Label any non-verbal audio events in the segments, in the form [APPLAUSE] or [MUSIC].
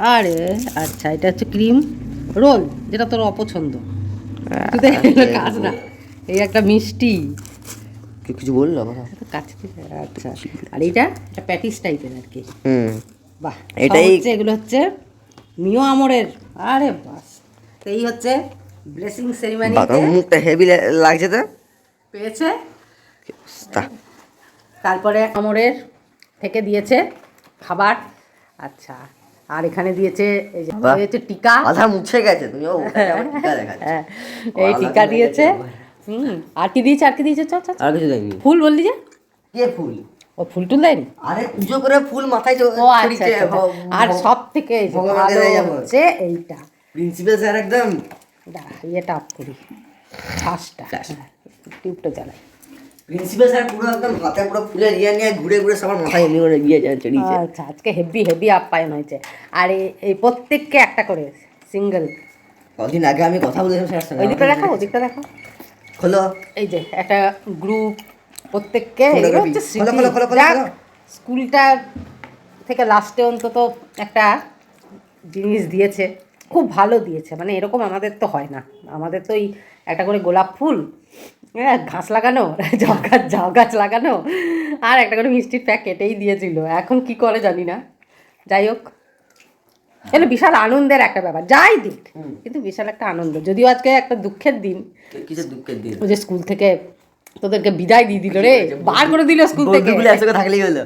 আরে আচ্ছা এটা হচ্ছে ক্রিম রোল যেটা তোর অপছন্দ। তো না এই একটা মিষ্টি। কিছু বলল আমার কাছে আচ্ছা। আর এটা একটা প্যাটিস টাইপের আর কি। হুম। বাহ এটাই- হচ্ছে এগুলো হচ্ছে মিও আমরের। আরে বাস। তো এই হচ্ছে ব্লেসিং বাবা সেরিমানিতে মুখটা হেভি লাগছে তো? পেয়েছে। তারপরে আমরের থেকে দিয়েছে খাবার। আচ্ছা। আর এখানে দিয়েছে এই যে দিয়েছে টিকা। আধা মুছে গেছে তুমি ও দেখাচ্ছ। হ্যাঁ। এই টিকা দিয়েছে। হুম আর কি দিয়েছে আর কি দিয়েছে? চ। আর কিছু দেয়নি। ফুল বললি যে? কে ফুল? ও ফুল টুল দেয়নি? আরে পুজো করে ফুল মাথায় ও আচ্ছা আচ্ছা, আচ্ছা। আর সব থেকে। হচ্ছে এইটা। প্রিন্সিপাল স্যার একদম। দাঁড়া ইয়েটা আপ করি। ফার্স্টটা টিউবটা জ্বালাই। প্রিন্সিপাল স্যার পুরো একদম হাতে পুরো ফুলের ইয়ে নিয়ে ঘুরে ঘুরে সবার মাথায় এমনি করে যায় চড়িয়েছে। আচ্ছা আজকে হেভি হেভি আপ্যায়ন হয়েছে। আর এই- প্রত্যেককে একটা করে সিঙ্গেল কদিন আগে আমি কথা বলেছিলাম স্যার সঙ্গে ওই দিকটা দেখো ওদিকটা দেখো খোলো। এই যে একটা গ্রুপ প্রত্যেককে। স্কুলটা থেকে লাস্টে অন্তত একটা জিনিস দিয়েছে। খুব ভালো দিয়েছে মানে এরকম আমাদের তো হয় না। আমাদের তো এই একটা করে গোলাপ ফুল হ্যাঁ ঘাস লাগানো [LAUGHS] জব গাছ জাউ গাছ লাগানো। আর একটা করে মিষ্টির প্যাকেট এই দিয়েছিল। এখন কি করে জানি না। যাই হোক। এটা বিশাল আনন্দের একটা ব্যাপার। যাই দিক কিন্তু বিশাল একটা আনন্দ। যদিও আজকে একটা দুঃখের দিন। দুঃখের দিন? ওই যে স্কুল থেকে তোদেরকে বিদায় দিয়ে দিল রে। বার করে দিল স্কুল থেকে। থাকলেই হলো।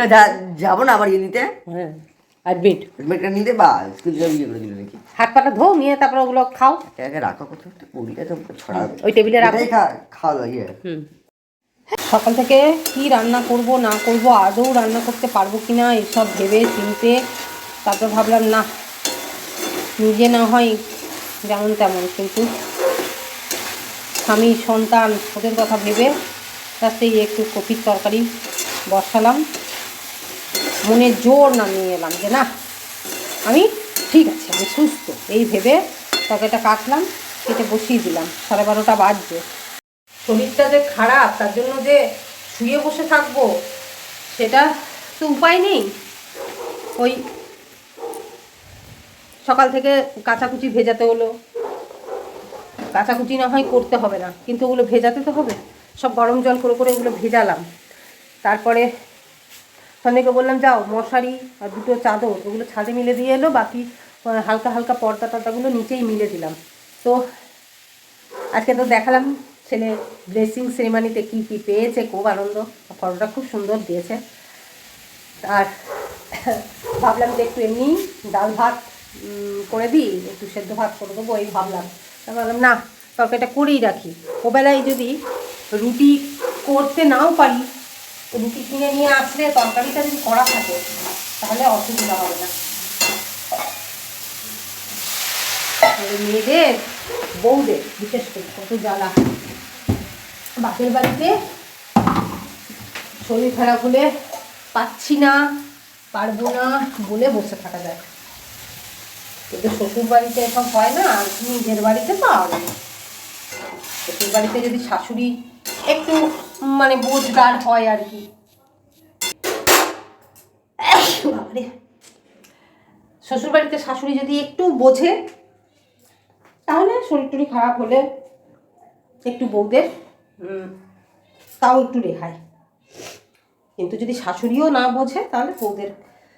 [LAUGHS] যাব না আবার ইয়ে নিতে হ্যাঁ। অ্যাডমিট হেলমেটটা নিতে বা স্কুল থেকে বিয়ে করে দিল নাকি? হাত পাটা ধো নিয়ে তারপর ওগুলো খাও। একে একে রাখো কোথাও একটা পরিটা তো ছড়া ওই টেবিলে রাখো। খাওয়া ইয়ে। হুম। সকাল থেকে কি রান্না করব না করব আদৌ রান্না করতে পারব কি না এসব ভেবে চিনতে তারপর ভাবলাম না নিজে না হয় যেমন তেমন কিন্তু স্বামী সন্তান ওদের কথা ভেবে রাস্তায় একটু কপির তরকারি বসালাম। মনে জোর না নিয়ে এলাম, যে না, আমি ঠিক আছে, আমি সুস্থ। এই ভেবে তরকারিটা কাটলাম কেটে বসিয়ে দিলাম, সাড়ে বারোটা বাজছে শরীরটা যে খারাপ, তার জন্য যে শুয়ে বসে থাকব, সেটা তো উপায় নেই। ওই সকাল থেকে কাঁচাকুচি ভেজাতে হলো। কাঁচাকুচি না হয় করতে হবে না, কিন্তু ওগুলো ভেজাতে তো হবে। সব গরম জল করে করে ওগুলো ভেজালাম। তারপরে সন্ধ্যেকে বললাম, যাও, মশারি আর দুটো চাদর, ওগুলো ছাদে মিলে দিয়ে এলো, বাকি হালকা হালকা পর্দা টর্দাগুলো নিচেই মিলে দিলাম। তো আজকে তো দেখালাম ছেলে ড্রেসিং সেরিমানিতে কী কী পেয়েছে, খুব আনন্দ। ফটোটা খুব সুন্দর দিয়েছে। আর [COUGHS] ভাবলাম যে একটু এমনি ডাল ভাত করে দিই, একটু সেদ্ধ ভাত করে দেবো, এই ভাবলাম। ভাবলাম, না, তরকারিটা করেই রাখি। ওবেলায় যদি রুটি করতে নাও পারি রুটি কিনে নিয়ে আসলে তরকারিটা যদি করা থাকে, তাহলে অসুবিধা হবে না। মেয়েদের, বউদের, বিশেষ করে কত জ্বালা বাপের বাড়িতে শরীর খারাপ হলে পাচ্ছি না, পারব না বলে বসে থাকা যায়। কিন্তু শ্বশুর বাড়িতে এসব হয় না নিজের বাড়িতে পাওয়া যায় শ্বশুর বাড়িতে যদি শাশুড়ি একটু মানে বোঝগার হয় আর কি। বাবারে। শ্বশুর বাড়িতে শাশুড়ি যদি একটু বোঝে, তাহলে শরীর টরীর খারাপ হলে একটু বউদের তাও একটু রেহাই। কিন্তু যদি শাশুড়িও না বোঝে, তাহলে বউদের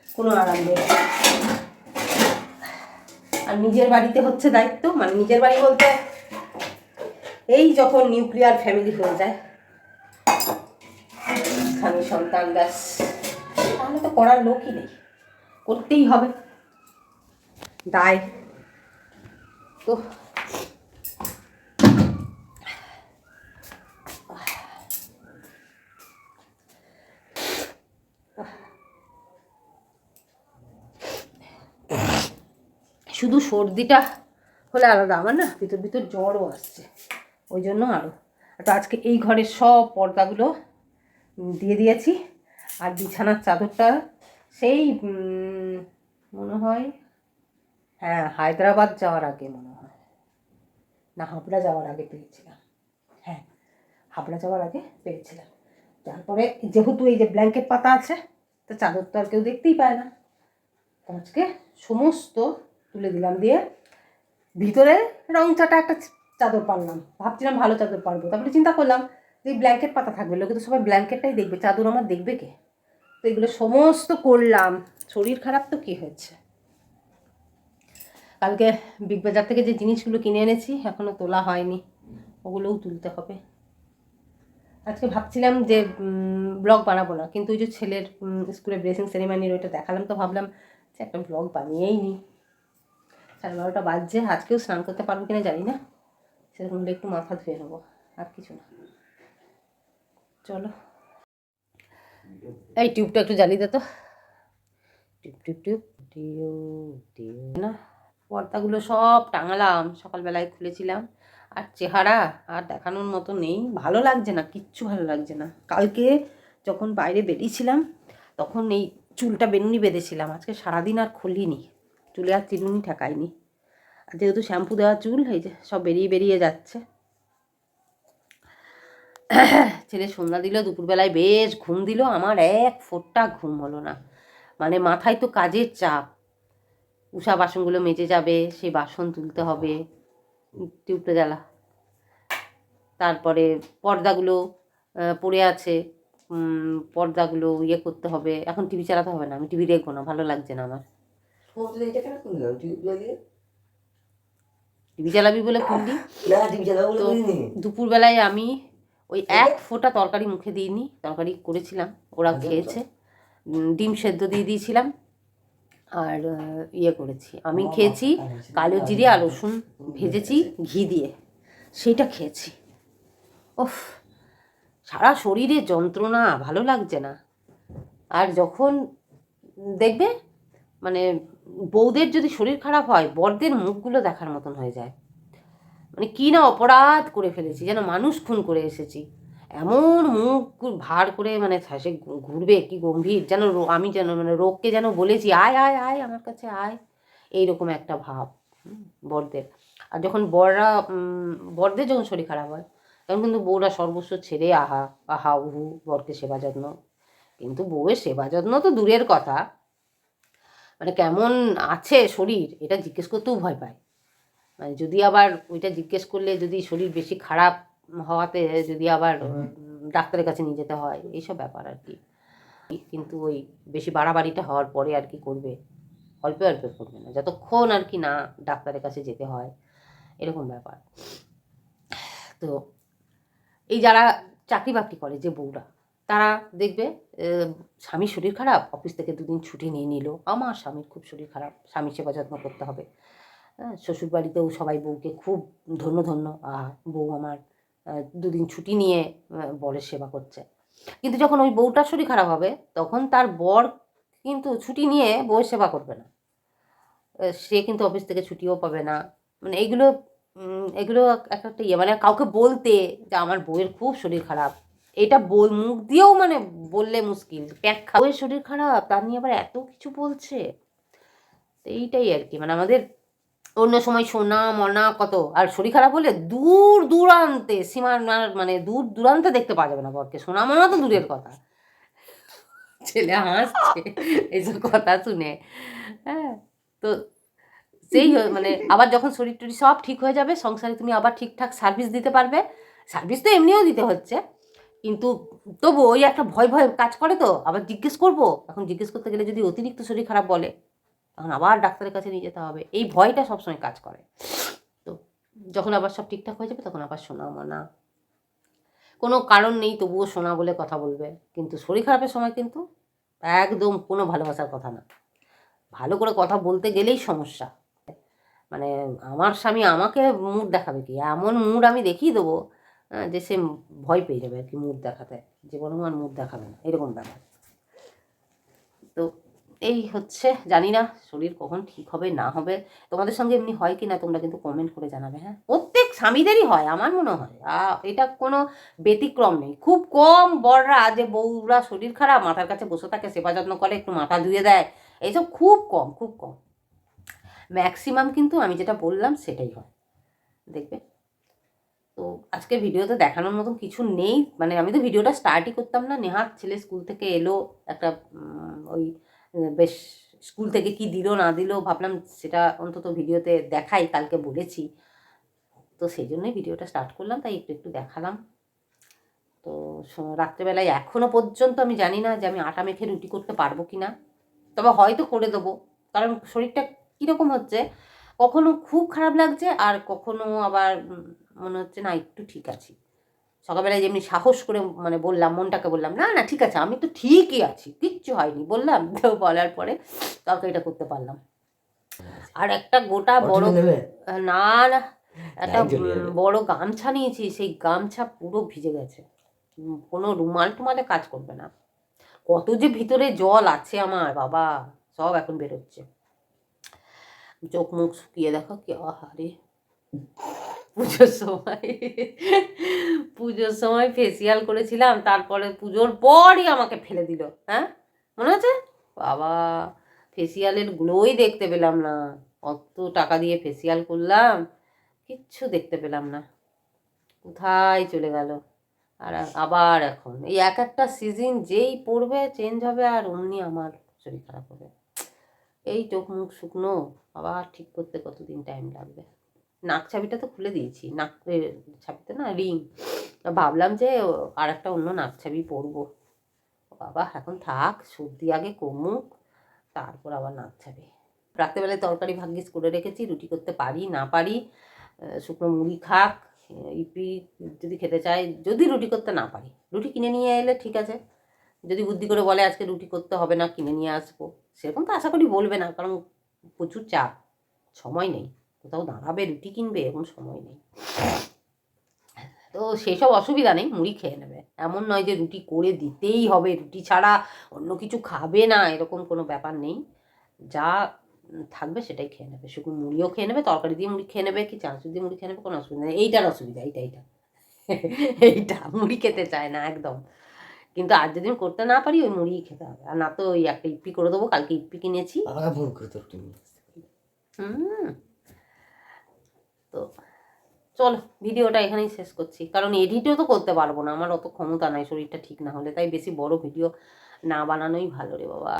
কোনো আরাম নেই। আর নিজের বাড়িতে হচ্ছে দায়িত্ব মানে নিজের বাড়ি বলতে এই যখন নিউক্লিয়ার ফ্যামিলি হয়ে যায় সন্তান, ব্যাস। তাহলে তো করার লোকই নেই। করতেই হবে। দায়। তো শুধু সর্দিটা হলে আলাদা, আমার না ভিতর ভিতর জ্বরও আসছে। ওই জন্য আরও তো আজকে এই ঘরের সব পর্দাগুলো দিয়ে দিয়েছি। আর বিছানার চাদরটা সেই মনে হয় হ্যাঁ হায়দ্রাবাদ যাওয়ার আগে মনে হয়। না, হাবড়া যাওয়ার আগে পেয়েছিলাম। হ্যাঁ হাবড়া যাওয়ার আগে পেয়েছিলাম। তারপরে যেহেতু এই যে ব্ল্যাঙ্কেট পাতা আছে, তো চাদর তো আর কেউ দেখতেই পায় না। আজকে সমস্ত তুলে দিলাম দিয়ে ভিতরে রং চাটা একটা চাদর পারলাম ভাবছিলাম ভালো চাদর পারব তারপরে চিন্তা করলাম যে ব্ল্যাঙ্কেট পাতা থাকবে লোকে তো সবাই ব্ল্যাঙ্কেটটাই দেখবে চাদর আমার দেখবে কে? তো এগুলো সমস্ত করলাম শরীর খারাপ তো কী হয়েছে? কালকে বিগ বাজার থেকে যে জিনিসগুলো কিনে এনেছি এখনও তোলা হয়নি ওগুলোও তুলতে হবে। আজকে ভাবছিলাম যে ব্লগ বানাবো না কিন্তু ওই যে ছেলের উম, স্কুলে ড্রেসিং সেরিমানির ওইটা দেখালাম তো ভাবলাম যে একটা ব্লগ বানিয়েই নিই। সাড়ে বারোটা বাজছে আজকেও স্নান করতে পারব কিনা জানি না সেরকম একটু মাথা ধুয়ে নেব আর কিছু না। চলো। এই টিউবটা একটু জ্বালিয়ে দে তো। টিউব টিউব টিউব টিউব না, পর্দাগুলো সব টাঙালাম, সকালবেলায় খুলেছিলাম। আর চেহারা আর দেখানোর মতো নেই। ভালো লাগছে না, কিচ্ছু ভালো লাগছে না। কালকে যখন বাইরে বেরিয়েছিলাম, তখন এই চুলটা বেনুনি বেঁধেছিলাম। আজকে সারাদিন আর খুলিনি। চুলে আর চিরুনি ঠেকায়নি আর যেহেতু শ্যাম্পু দেওয়া চুল, এই যে সব বেরিয়ে বেরিয়ে যাচ্ছে। ছেলে সন্ধ্যা দিল দুপুরবেলায় বেশ ঘুম দিল আমার এক ফোঁটা ঘুম হলো না। মানে মাথায় তো কাজের চাপ। উষা বাসনগুলো মেজে যাবে সেই বাসন তুলতে হবে টিউবটা জ্বালা। তারপরে পর্দাগুলো পড়ে আছে পর্দাগুলো ইয়ে করতে হবে। এখন টিভি চালাতে হবে না আমি টিভি দেখব না ভালো লাগছে না আমার। টিভি চালাবি বলে খুললি? দুপুরবেলায় আমি ওই এক ফোঁটা তরকারি মুখে দিইনি তরকারি করেছিলাম ওরা খেয়েছে। ডিম সেদ্ধ দিয়ে দিয়েছিলাম আর ইয়ে করেছি। আমি খেয়েছি কালো জিরে আর রসুন ভেজেছি ঘি দিয়ে। সেইটা খেয়েছি। ওফ সারা শরীরে যন্ত্রণা ভালো লাগছে না। আর যখন দেখবে মানে বউদের যদি শরীর খারাপ হয় বরদের মুখগুলো দেখার মতন হয়ে যায়। মানে কি না অপরাধ করে ফেলেছি, যেন মানুষ খুন করে এসেছি। এমন মুখ ভার করে মানে সে ঘুরবে, কি গম্ভীর, যেন আমি যেন মানে রোগকে যেন বলেছি, আয় আয় আয়, আমার কাছে আয়, এইরকম একটা ভাব বরদের। আর যখন বররা বরদের যখন শরীর খারাপ হয়, তখন কিন্তু বউরা সর্বস্ব ছেড়ে, আহা আহা, উহু, বরকে সেবা যত্ন। কিন্তু বউয়ের সেবা যত্ন তো দূরের কথা। মানে কেমন আছে শরীর, এটা জিজ্ঞেস করতেও ভয় পায়। যদি আবার ওইটা জিজ্ঞেস করলে যদি শরীর বেশি খারাপ হওয়াতে যদি আবার ডাক্তারের কাছে নিয়ে যেতে হয় এইসব ব্যাপার আর কি। কিন্তু ওই বেশি বাড়াবাড়িটা হওয়ার পরে আর কি করবে? অল্প অল্প করবে না। যতক্ষণ আর কি না ডাক্তারের কাছে যেতে হয় এরকম ব্যাপার। তো এই যারা চাকরি বাকরি করে যে বউরা তারা দেখবে স্বামীর শরীর খারাপ অফিস থেকে দুদিন ছুটি নিয়ে নিল। আমার স্বামীর খুব শরীর খারাপ স্বামীর সেবা যত্ন করতে হবে। হ্যাঁ শ্বশুর বাড়িতেও সবাই বউকে খুব ধন্য ধন্য বউ আমার দুদিন ছুটি নিয়ে বরের সেবা করছে। কিন্তু যখন ওই বউটার শরীর খারাপ হবে, তখন তার বর কিন্তু ছুটি নিয়ে বউয়ের সেবা করবে না। সে কিন্তু অফিস থেকে ছুটিও পাবে না। মানে এইগুলো এগুলো একটা ইয়ে মানে কাউকে বলতে যে আমার বউয়ের খুব শরীর খারাপ, এটা বল, মুখ দিয়েও মানে বললে মুশকিল। প্যাক খা বউয়ের শরীর খারাপ, তার নিয়ে আবার এত কিছু বলছে। এইটাই আর কি মানে আমাদের অন্য সময় সোনা, মনা, কত? আর শরীর খারাপ হলে দূর দূরান্তে সীমানার মানে দূর দূরান্তে দেখতে পাওয়া যাবে না বরকে। সোনা, মনা তো দূরের কথা। ছেলে হাসছে এইসব কথা শুনে। হ্যাঁ তো সেই মানে আবার যখন শরীর টরীর সব ঠিক হয়ে যাবে, সংসারে তুমি আবার ঠিকঠাক সার্ভিস দিতে পারবে। সার্ভিস তো এমনিও দিতে হচ্ছে। কিন্তু তবু ওই একটা ভয় ভয় কাজ করে তো। আবার জিজ্ঞেস করব। এখন জিজ্ঞেস করতে গেলে যদি অতিরিক্ত শরীর খারাপ বলে তখন আবার ডাক্তারের কাছে নিয়ে যেতে হবে। এই ভয়টা সবসময় কাজ করে। তো যখন আবার সব ঠিকঠাক হয়ে যাবে, তখন আবার শোনা মানা কোনো কারণ নেই, তবুও শোনা বলে কথা বলবে। কিন্তু শরীর খারাপের সময় কিন্তু একদম কোনো ভালোবাসার কথা না। ভালো করে কথা বলতে গেলেই সমস্যা। মানে আমার স্বামী আমাকে মুড দেখাবে কি? এমন মুড আমি দেখিয়ে দেবো যে সে ভয় পেয়ে যাবে আর কি মুড দেখাতে। জীবনেও আমার মুড দেখাবে না, এরকম ব্যাপার। তো এই হচ্ছে, জানি না শরীর কখন ঠিক হবে, না হবে। তোমাদের সঙ্গে এমনি হয় কি না তোমরা কিন্তু কমেন্ট করে জানাবে হ্যাঁ? প্রত্যেক স্বামীদেরই হয়, আমার মনে হয়। এটা কোনো ব্যতিক্রম নেই। খুব কম বড়রা যে বউরা শরীর খারাপ, মাথার কাছে বসে থাকে, সেবা যত্ন করে, একটু মাথা ধুয়ে দেয়, এইসব খুব কম খুব কম। ম্যাক্সিমাম কিন্তু আমি যেটা বললাম, সেটাই হয়। দেখবে? তো আজকে ভিডিওতে দেখানোর মতন কিছু নেই। মানে আমি তো ভিডিওটা স্টার্টই করতাম না। নেহাত ছেলে স্কুল থেকে এলো একটা ওই বেশ স্কুল থেকে কি দিল, না দিল, ভাবলাম সেটা অন্তত ভিডিওতে দেখাই, কালকে বলেছি। তো সেই জন্যই ভিডিওটা স্টার্ট করলাম, তাই একটু একটু দেখালাম। তো রাত্রেবেলায় এখনও পর্যন্ত আমি জানি না যে আমি আটা মেখে রুটি করতে পারব কি না তবে হয়তো করে দেবো, কারণ শরীরটা কীরকম হচ্ছে, কখনো খুব খারাপ লাগছে আর কখনো আবার মনে হচ্ছে না, একটু ঠিক আছি। সকালবেলায় যেমনি সাহস করে মানে বললাম মনটাকে বললাম না না ঠিক আছে আমি তো ঠিকই আছি কিচ্ছু হয়নি। বললাম তো [LAUGHS] বলার পরে তরকারিটা করতে পারলাম। আর একটা গোটা বড় না না একটা বড় গামছা নিয়েছি সেই গামছা পুরো ভিজে গেছে। কোনো রুমাল টুমালে কাজ করবে না। কত যে ভিতরে জল আছে আমার বাবা সব এখন বেরোচ্ছে। চোখ মুখ শুকিয়ে দেখো কি আহারে পুজোর সময় পুজোর সময় ফেসিয়াল করেছিলাম, তারপরে পুজোর পরই আমাকে ফেলে দিল হ্যাঁ? মনে আছে? বাবা ফেসিয়ালের গ্লোই দেখতে পেলাম না, কত টাকা দিয়ে ফেসিয়াল করলাম, কিচ্ছু দেখতে পেলাম না, কোথায় চলে গেল? আর আবার এখন, এই এক একটা সিজন যেই পড়বে চেঞ্জ হবে আর অমনি আমার শরীর খারাপ হবে। এই চোখ মুখ শুকনো, আবার ঠিক করতে কতদিন টাইম লাগবে? নাক ছাবিটা তো খুলে দিয়েছি। নাক ছাবিতে না রিং ভাবলাম যে আর একটা অন্য নাক ছাবি পরবো। বাবা, এখন থাক, সর্দি আগে কমুক, তারপর আবার নাক ছাবি রাত্রেবেলায় তরকারি ভাগ্যিস করে রেখেছি, রুটি করতে পারি, না পারি শুকনো মুড়ি খাক ইপি যদি খেতে চায় যদি রুটি করতে না পারি। রুটি কিনে নিয়ে এলে ঠিক আছে। যদি বুদ্ধি করে বলে আজকে রুটি করতে হবে না, কিনে নিয়ে আসব, সেরকম তো আশা করি বলবে না, কারণ প্রচুর চাপ, সময় নেই। কোথাও দাঁড়াবে রুটি কিনবে এরকম সময় নেই। তো সেসব অসুবিধা নেই মুড়ি খেয়ে নেবে। এমন নয় যে রুটি করে দিতেই হবে রুটি ছাড়া অন্য কিছু খাবে না এরকম কোনো ব্যাপার নেই। যা থাকবে সেটাই খেয়ে নেবে। শুধু মুড়িও খেয়ে নেবে তরকারি দিয়ে মুড়ি খেয়ে নেবে কি চানাচুর দিয়ে মুড়ি খেয়ে নেবে কোনো অসুবিধা নেই। এইটার অসুবিধা এইটা এইটা। [LAUGHS] এইটা মুড়ি খেতে চায় না একদম। কিন্তু আর যেদিন করতে না পারি ওই মুড়িই খেতে হবে। আর না তো ওই একটা ইপ্পি করে দেবো কালকে ইপ্পি কিনেছি। হুম। তো চলো, ভিডিওটা এখানেই শেষ করছি। কারণ এডিটও তো করতে পারব না, আমার অত ক্ষমতা নাই, শরীরটা ঠিক না হলে। তাই বেশি বড় ভিডিও না বানানোই ভালো রে বাবা।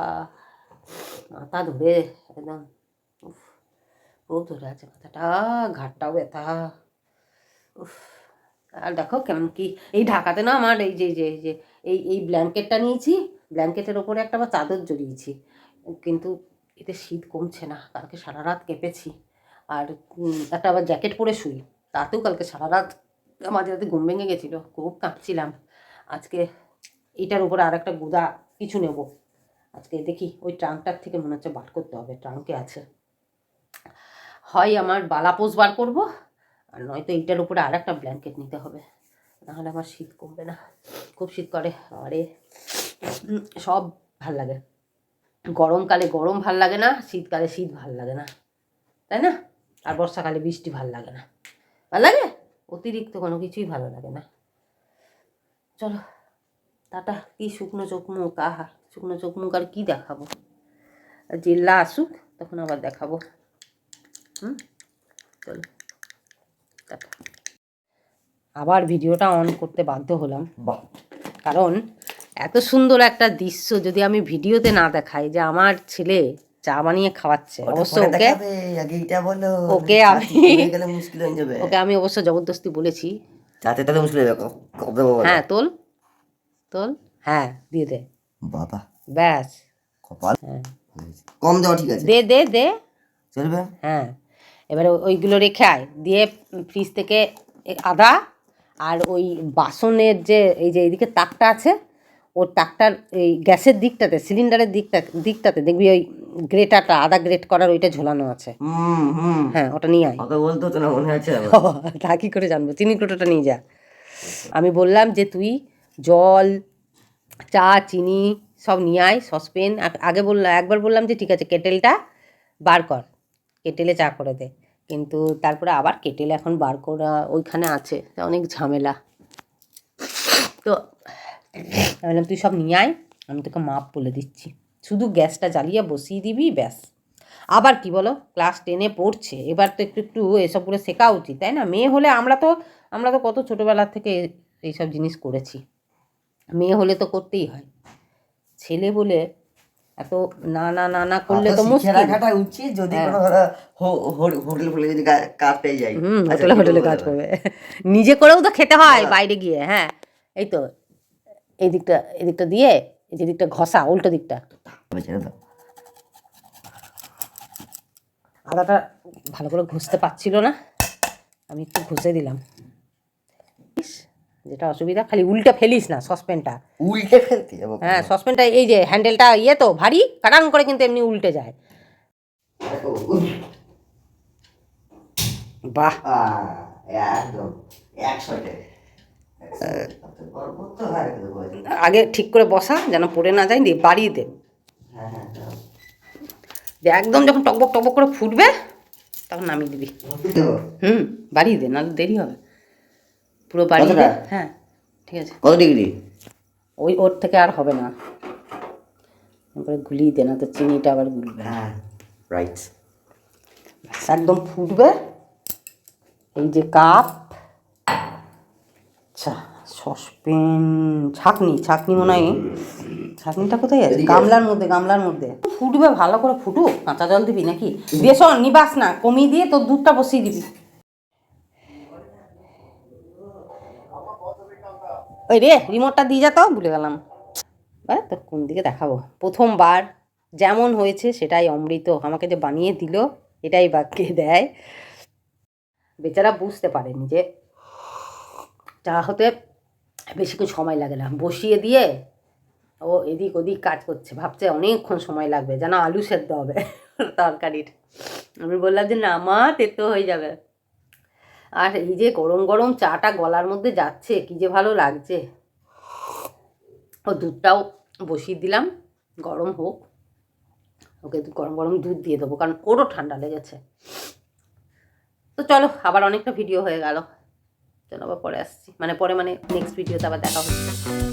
মাথা ধরে একদম, উফ খুব ধরে আছে মাথাটা ঘাটটাও ব্যথা। উফ, আর দেখো কেমন কি, এই ঢাকাতে না আমার এই যে যে এই যে, এই এই ব্ল্যাঙ্কেটটা নিয়েছি, ব্ল্যাঙ্কেটের ওপরে একটা আবার চাদর জড়িয়েছি। কিন্তু এতে শীত কমছে না, কালকে সারা রাত কেঁপেছি। আর একটা আবার জ্যাকেট পরে শুই। তাতেও কালকে সারা রাত মাঝে রাতে ঘুম ভেঙে গেছিল, খুব কাঁপছিলাম আজকে এইটার উপরে আর একটা গুদা কিছু নেব। আজকে দেখি ওই ট্রাঙ্কটার থেকে মনে হচ্ছে বার করতে হবে, ট্রাঙ্কে আছে। হয় আমার বালাপোষ বার করব, আর নয়তো এইটার উপরে আর একটা ব্ল্যাঙ্কেট নিতে হবে। নাহলে আমার শীত কমবে না। খুব শীত করে। আরে সব ভালো লাগে। গরমকালে গরম ভালো লাগে না, শীতকালে শীত ভালো লাগে না। তাই না? আর বর্ষাকালে বৃষ্টি ভালো লাগে না। ভালো লাগে? অতিরিক্ত কোনো কিছুই ভালো লাগে না। চলো টাটা। কি শুকনো চোখ মুখ আহা শুকনো চোখ মুখ আর কি দেখাবো? আর জিল্লা আসুক তখন আবার দেখাবো। হুম? চলো টাটা। আবার ভিডিওটা অন করতে বাধ্য হলাম। কারণ এত সুন্দর একটা দৃশ্য যদি আমি ভিডিওতে না দেখাই যে আমার ছেলে চা বানিয়ে খাওয়াচ্ছে। অবশ্য ওকে ওকে আমি- চাকরি মুশকিল হয়ে যাবে। ওকে আমি অবশ্য জবরদস্তি বলেছি। তাতে তাহলে মুশকিল হয়ে যাবে? হ্যাঁ তোল। তোল। হ্যাঁ দিয়ে দে। বাবা। ব্যাস। কপাল। হ্যাঁ। কম দেওয়া ঠিক আছে। দে দে দে। চলবে? হ্যাঁ। এবারে ওইগুলো রেখে আয়। দিয়ে ফ্রিজ থেকে আদা আর ওই বাসনের যে এই যে এইদিকে তাকটা আছে ওর তাকটার এই গ্যাসের দিকটাতে সিলিন্ডারের দিকটা দিকটাতে দেখবি ওই গ্রেটারটা আদা গ্রেট করার ওইটা ঝোলানো আছে। হ্যাঁ ওটা নিয়ে আয়। বলতো তো না মনে আছে [LAUGHS] তা কী করে জানব? চিনি কোটোটা নিয়ে যা। আমি বললাম যে তুই জল চা চিনি সব নিয়ে আয় সসপেন আগে বললাম একবার বললাম যে ঠিক আছে কেটেলটা বার কর। কেটেলে চা করে দে। কিন্তু তারপরে আবার কেটেল এখন বার করা ওইখানে আছে। অনেক ঝামেলা। তো আমি বললাম তুই সব নিয়ে আয়। আমি তোকে মাপ বলে দিচ্ছি। শুধু গ্যাসটা জ্বালিয়ে বসিয়ে দিবি ব্যাস। আবার কি বলো? ক্লাস টেনে পড়ছে। এবার তো একটু একটু এসব করে শেখা উচিত তাই না? মেয়ে হলে আমরা তো আমরা তো কত ছোটোবেলার থেকে এইসব জিনিস করেছি। মেয়ে হলে তো করতেই হয়। ছেলে বলে এত না না না না করলে তো মুশকিল। রাখাটা উচিত যদি কোনো ধরো হো- হো- হোটেল ফোটেলে যদি কাজ পেয়ে যাই। হুম আচ্ছা, হোটেলে হোটেলে কাজ? করবে। নিজে করেও তো খেতে হয়। বাইরে গিয়ে হ্যাঁ। এই তো এই দিকটা এই দিকটা দিয়ে এই যে দিকটা ঘষা উল্টো দিকটা। আদাটা ভালো করে ঘষতে পারছিল না। আমি একটু ঘষে দিলাম। যেটা অসুবিধা খালি উল্টে ফেলিস না সসপ্যানটা। উল্টে ফেলতে যাব হ্যাঁ সসপ্যানটা এই যে হ্যান্ডেলটা ইয়ে তো ভারী কাটান করে কিন্তু এমনি উল্টে যায়। বাহ। একদম একশোটে আগে ঠিক করে বসা যেন পড়ে না যায় দিয়ে বাড়িয়ে দে। হ্যাঁ হ্যাঁ দাও। যে একদম যখন টকবক টকবক করে ফুটবে তখন নামিয়ে দিবি। হুম বাড়িয়ে দে নাহলে দেরি হবে। পুরো বাড়িয়ে দে। হ্যাঁ ঠিক আছে। কত ডিগ্রি? ওই ওর থেকে আর হবে না। এবারে গুলিয়ে দে না তো চিনিটা আবার গুলবে। হ্যাঁ রাইট একদম ফুটবে। এই যে কাপ আচ্ছা সসপেন ছাকনি ছাকনি মনে হয় ছাকনিটা কোথায় আছে? গামলার মধ্যে গামলার মধ্যে। ফুটবে ভালো করে ফুটুক কাঁচা জল দিবি নাকি? শোন নিবাস না কমিয়ে দিয়ে তোর দুধটা বসিয়ে দিবি। ওই রে রিমোটটা দিয়ে যা তো ভুলে গেলাম। বা তোর কোন দিকে দেখাবো? প্রথমবার যেমন হয়েছে সেটাই অমৃত। আমাকে যে বানিয়ে দিল এটাই বাক্যে দেয়। বেচারা বুঝতে পারেনি যে চা হতে বেশি কিছু সময় লাগে না। বসিয়ে দিয়ে ও এদিক ওদিক কাজ করছে। ভাবছে অনেকক্ষণ সময় লাগবে, যেন আলু সেদ্ধ হবে [LAUGHS] তরকারির। আমি বললাম যে, না মা, তেতো হয়ে যাবে। আর এই যে গরম গরম চাটা গলার মধ্যে যাচ্ছে, কি যে ভালো লাগছে। ও দুধটাও বসিয়ে দিলাম, গরম হোক। ওকে গরম গরম দুধ দিয়ে দেবো, কারণ ওরও ঠান্ডা লেগেছে। তো চলো, আবার অনেকটা ভিডিও হয়ে গেল। চলো আবার পরে আসছি। মানে পরে মানে নেক্সট ভিডিওতে আবার দেখা হচ্ছে।